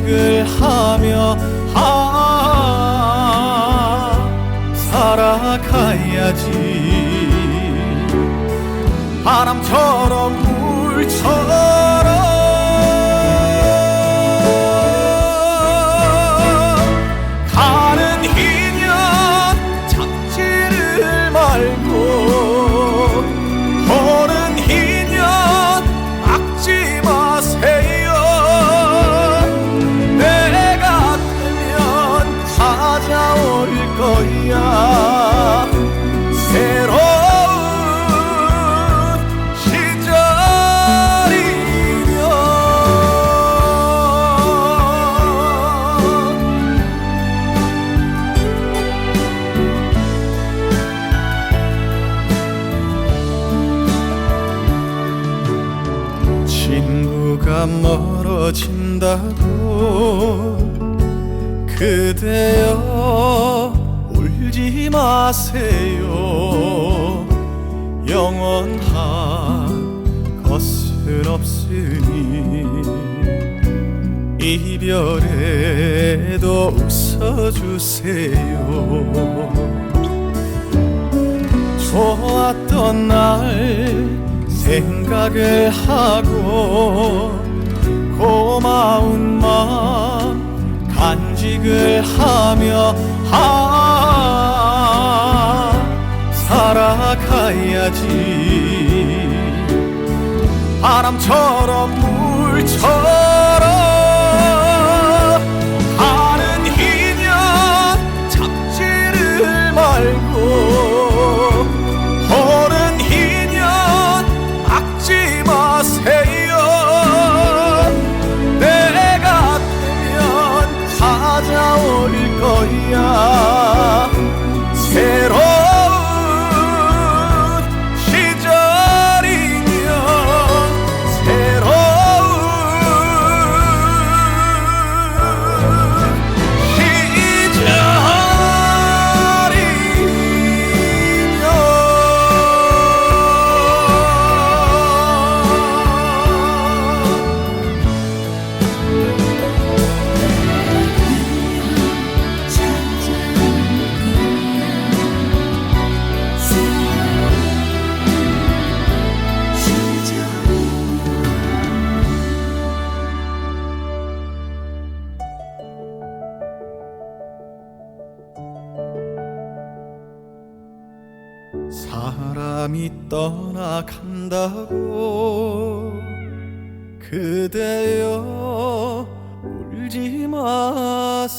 간직을 하며 아 살아가야지. 바람처럼 물처럼 거야. 새로운 시절이면 친구가 멀어진다고 그대여 울지 마세요. 영원한 것은 없으니 이별에도 웃어주세요. 좋았던 날 생각을 하고 고마운 마음 간직을 하며 아 살아가야지. 바람처럼 물처럼 사람이 떠나간다고 그대여 울지 마세요